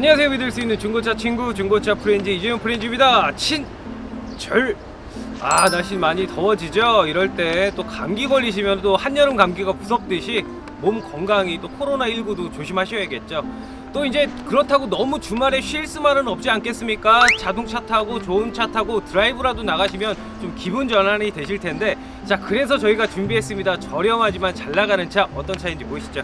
안녕하세요. 믿을 수 있는 중고차 친구 중고차 프렌즈 이재용 프렌즈입니다. 친절. 아 날씨 많이 더워지죠? 이럴 때 또 감기 걸리시면 또 한여름 감기가 무섭듯이 몸 건강히 또 코로나19도 조심하셔야겠죠. 또 이제 그렇다고 너무 주말에 쉴 수만은 없지 않겠습니까? 자동차 타고 좋은 차 타고 드라이브라도 나가시면 좀 기분 전환이 되실 텐데 자 그래서 저희가 준비했습니다. 저렴하지만 잘 나가는 차. 어떤 차인지 보시죠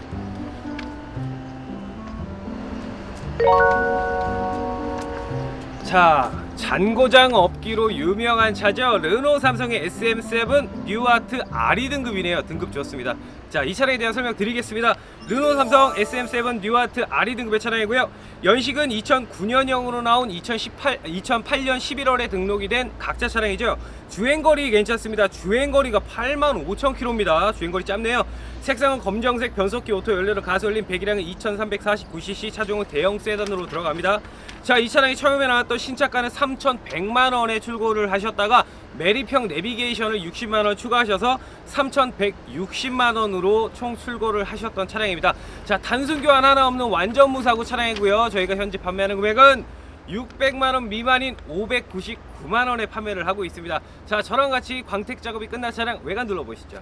자, 잔고장 없기로 유명한 차죠. 르노 삼성의 SM7 뉴아트 RE 등급이네요. 등급 좋습니다. 자, 이 차량에 대한 설명 드리겠습니다. 르노 삼성 SM7 뉴아트 RE 등급의 차량이고요. 연식은 2009년형으로 나온 2018, 2008년 11월에 등록이 된 각자 차량이죠. 주행거리 괜찮습니다. 주행거리가 8만 5천 킬로입니다. 주행거리 짧네요. 색상은 검정색 변속기 오토 연료로 가솔 린 배기량은 2349cc 차종은 대형 세단으로 들어갑니다. 자, 이 차량이 처음에 나왔던 신차가는 3,100만 원에 출고를 하셨다가 메리평 내비게이션을 60만 원 추가하셔서 3,160만 원으로 총 출고를 하셨던 차량입니다. 자, 단순 교환 하나 없는 완전 무사고 차량이고요. 저희가 현재 판매하는 금액은 600만 원 미만인 599만 원에 판매를 하고 있습니다. 자, 저랑 같이 광택 작업이 끝난 차량 외관 둘러보시죠.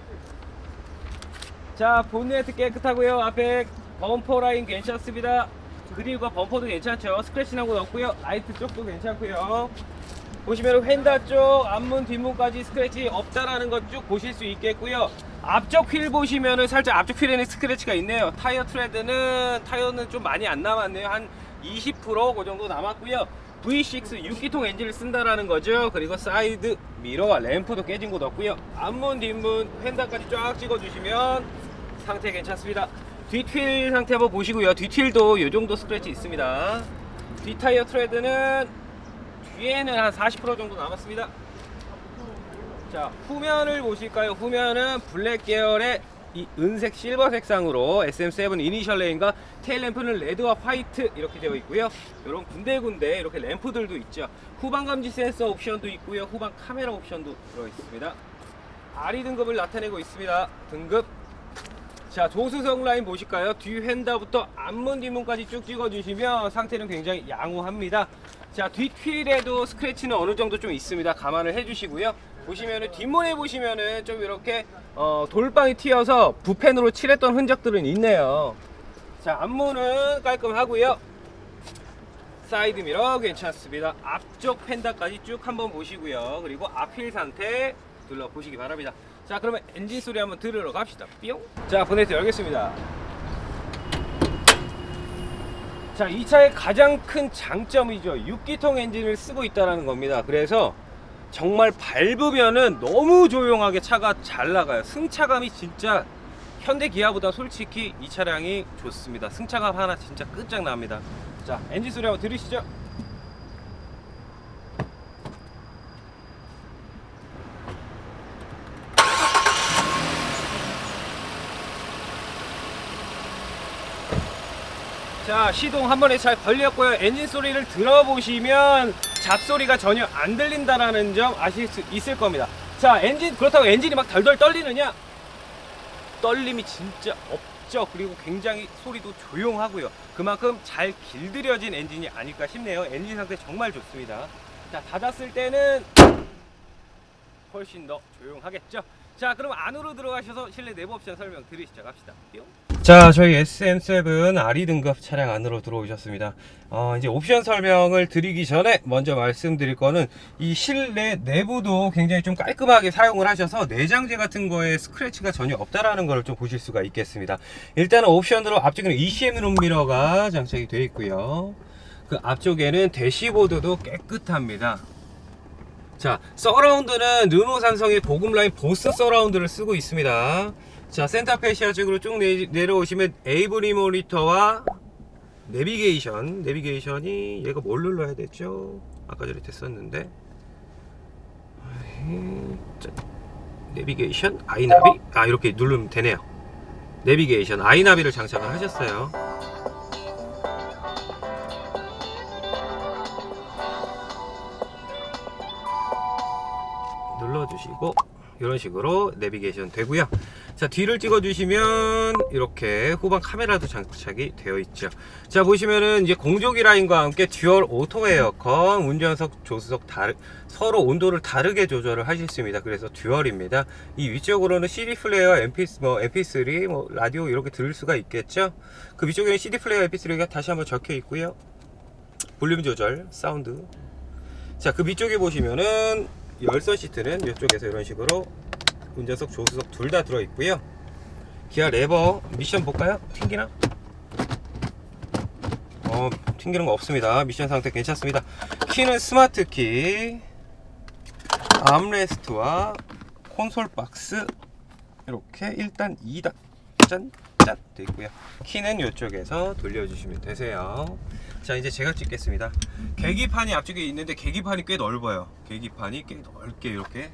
자, 본네트 깨끗하고요. 앞에 범퍼 라인 괜찮습니다. 그릴과 범퍼도 괜찮죠. 스크래치 나고 없고요. 라이트 쪽도 괜찮고요. 보시면 휀다 쪽 앞문 뒷문까지 스크래치 없다라는 것 쭉 보실 수 있겠고요. 앞쪽 휠 보시면은 살짝 앞쪽 휠에는 스크래치가 있네요. 타이어 트레드는 타이어는 좀 많이 안 남았네요. 한 20%그 정도 남았고요. V6 6기통 엔진을 쓴다라는 거죠. 그리고 사이드 미러와 램프도 깨진 곳 없고요. 앞문 뒷문 휀다까지 쫙 찍어주시면 상태 괜찮습니다. 뒷휠 상태 한번 보시고요. 뒷휠도 이 정도 스크래치 있습니다. 뒷 타이어 트레드는 뒤에는 한 40% 정도 남았습니다. 자, 후면을 보실까요? 후면은 블랙 계열의 이 은색 실버 색상으로 SM7 이니셜 레인과 테일 램프는 레드와 화이트 이렇게 되어 있고요. 이런 군데군데 이렇게 램프들도 있죠. 후방 감지 센서 옵션도 있고요. 후방 카메라 옵션도 들어 있습니다. RE 등급을 나타내고 있습니다. 등급 자 조수석 라인 보실까요? 뒤 휀다부터 앞문 뒷문까지 쭉 찍어주시면 상태는 굉장히 양호합니다. 자 뒷휠에도 스크래치는 어느 정도 좀 있습니다. 감안을 해주시고요. 보시면은 뒷문에 보시면은 좀 이렇게 어, 돌방이 튀어서 부펜으로 칠했던 흔적들은 있네요. 자 앞문은 깔끔하고요. 사이드 미러 괜찮습니다. 앞쪽 펜다까지 쭉 한번 보시고요. 그리고 앞휠 상태 둘러 보시기 바랍니다. 자, 그러면 엔진 소리 한번 들으러 갑시다. 뿅. 자, 보네트 열겠습니다. 자, 이 차의 가장 큰 장점이죠. 6기통 엔진을 쓰고 있다는 겁니다. 그래서 정말 밟으면은 너무 조용하게 차가 잘 나가요. 승차감이 진짜 현대 기아보다 솔직히 이 차량이 좋습니다. 승차감 하나 진짜 끝장납니다. 자, 엔진 소리 한번 들으시죠. 자 시동 한 번에 잘 걸렸고요. 엔진 소리를 들어보시면 잡소리가 전혀 안 들린다라는 점 아실 수 있을 겁니다. 자 엔진 그렇다고 엔진이 막 덜덜 떨리느냐? 떨림이 진짜 없죠. 그리고 굉장히 소리도 조용하고요. 그만큼 잘 길들여진 엔진이 아닐까 싶네요. 엔진 상태 정말 좋습니다. 자 닫았을 때는 훨씬 더 조용하겠죠? 자 그럼 안으로 들어가셔서 실내 내부 옵션 설명 드리시죠 갑시다. 뿅. 자 저희 SM7 RE 등급 차량 안으로 들어오셨습니다. 어, 이제 옵션 설명을 드리기 전에 먼저 말씀드릴 거는 이 실내 내부도 굉장히 좀 깔끔하게 사용을 하셔서 내장재 같은 거에 스크래치가 전혀 없다라는 걸 좀 보실 수가 있겠습니다. 일단은 옵션으로 앞쪽에는 ECM 룸미러가 장착이 되어 있고요. 그 앞쪽에는 대시보드도 깨끗합니다. 자, 서라운드는 르노 삼성의 고급 라인 보스 서라운드를 쓰고 있습니다. 자, 센터 페시아 쪽으로 쭉 내, 내려오시면 에이브리 모니터와 내비게이션, 내비게이션이 얘가 뭘 눌러야 되죠? 아까 전에 됐었는데. 내비게이션, 아이나비? 아, 이렇게 누르면 되네요. 내비게이션, 아이나비를 장착을 하셨어요. 눌러주시고 이런 식으로 내비게이션 되고요 자 뒤를 찍어 주시면 이렇게 후방 카메라도 장착이 되어 있죠. 자 보시면은 이제 공조기 라인과 함께 듀얼 오토 에어컨, 운전석, 조수석 다르, 서로 온도를 다르게 조절을 하실 수 있습니다. 그래서 듀얼입니다. 이 위쪽으로는 CD 플레이어, MP, 뭐 MP3, 뭐 라디오 이렇게 들을 수가 있겠죠. 그 위쪽에는 CD 플레이어, MP3가 다시 한번 적혀 있고요. 볼륨 조절, 사운드. 자그 위쪽에 보시면은 열선 시트는 이쪽에서 이런 식으로 운전석, 조수석 둘 다 들어 있고요. 기아 레버 미션 볼까요? 튕기나? 어, 튕기는 거 없습니다. 미션 상태 괜찮습니다. 키는 스마트 키, 암레스트와 콘솔 박스 이렇게 일단 2단 짠짠 돼 있고요. 키는 이쪽에서 돌려주시면 되세요. 자 이제 제가 찍겠습니다. 계기판이 앞쪽에 있는데 계기판이 꽤 넓어요. 계기판이 꽤 넓게 이렇게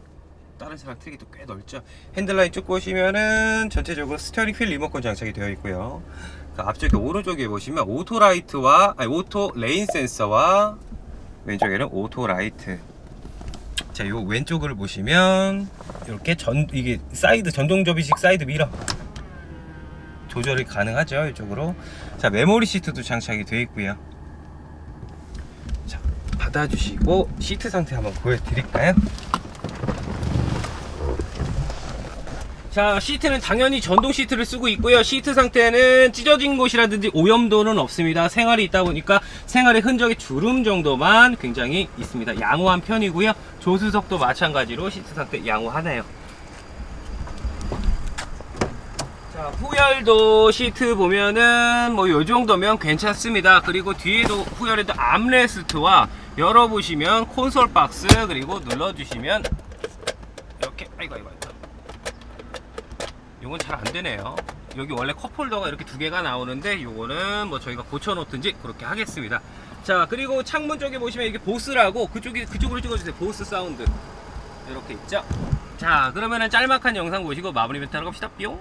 다른 차랑 틀기 도꽤 넓죠. 핸들라인 쭉 보시면은 전체적으로 스티어링 휠 리모컨 장착이 되어 있고요. 그 앞쪽에 오른쪽에 보시면 오토 라이트와 아니 오토 레인 센서와 왼쪽에는 오토 라이트. 자, 요 왼쪽을 보시면 이렇게 전 이게 사이드 전동 접이식 사이드 미러 조절이 가능하죠. 이쪽으로. 자, 메모리 시트도 장착이 되어 있고요. 자, 받아주시고 시트 상태 한번 보여드릴까요? 자 시트는 당연히 전동 시트를 쓰고 있고요. 시트 상태는 찢어진 곳이라든지 오염도는 없습니다. 생활이 있다 보니까 생활의 흔적이 주름 정도만 굉장히 있습니다. 양호한 편이고요. 조수석도 마찬가지로 시트 상태 양호하네요. 자 후열도 시트 보면은 뭐 요 정도면 괜찮습니다. 그리고 뒤에도 후열에도 암레스트와 열어보시면 콘솔 박스 그리고 눌러주시면 이렇게 아이고 아이고 아이고 요건 잘 안 되네요. 여기 원래 컵홀더가 이렇게 두 개가 나오는데 요거는 뭐 저희가 고쳐 놓든지 그렇게 하겠습니다. 자, 그리고 창문 쪽에 보시면 이게 보스라고 그쪽이 그쪽으로 찍어 주세요. 보스 사운드. 이렇게 있죠? 자, 그러면은 짤막한 영상 보시고 마무리 멘트 하러 갑시다. 뿅.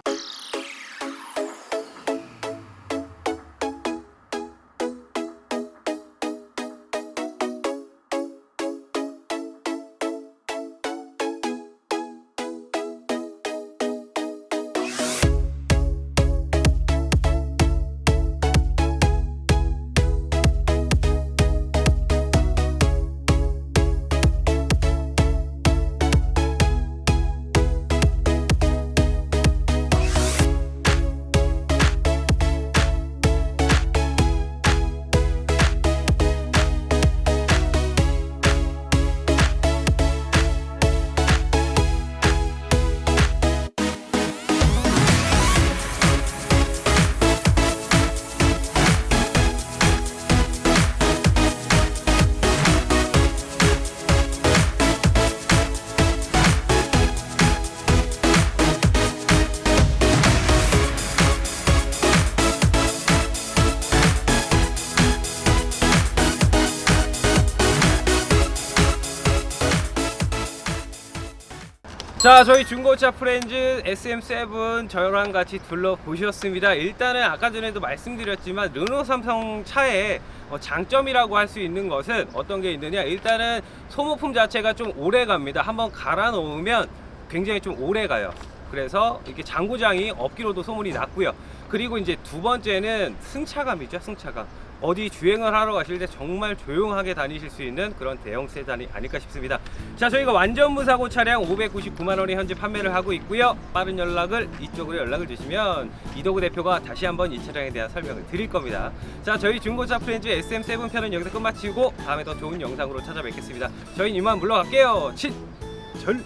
자 저희 중고차 프렌즈 SM7 저랑 같이 둘러보셨습니다. 일단은 아까 전에도 말씀드렸지만 르노 삼성 차의 어, 장점이라고 할 수 있는 것은 어떤 게 있느냐? 일단은 소모품 자체가 좀 오래 갑니다. 한번 갈아 놓으면 굉장히 좀 오래 가요. 그래서 이렇게 장고장이 없기로도 소문이 났고요. 그리고 이제 두 번째는 승차감이죠 승차감 어디 주행을 하러 가실 때 정말 조용하게 다니실 수 있는 그런 대형 세단이 아닐까 싶습니다. 자, 저희가 완전 무사고 차량 599만 원에 현재 판매를 하고 있고요. 빠른 연락을 이쪽으로 연락을 주시면 이도구 대표가 다시 한번 이 차량에 대한 설명을 드릴 겁니다. 자, 저희 중고차 프렌즈 SM7 편은 여기서 끝마치고 다음에 더 좋은 영상으로 찾아뵙겠습니다. 저희는 이만 물러갈게요. 친 절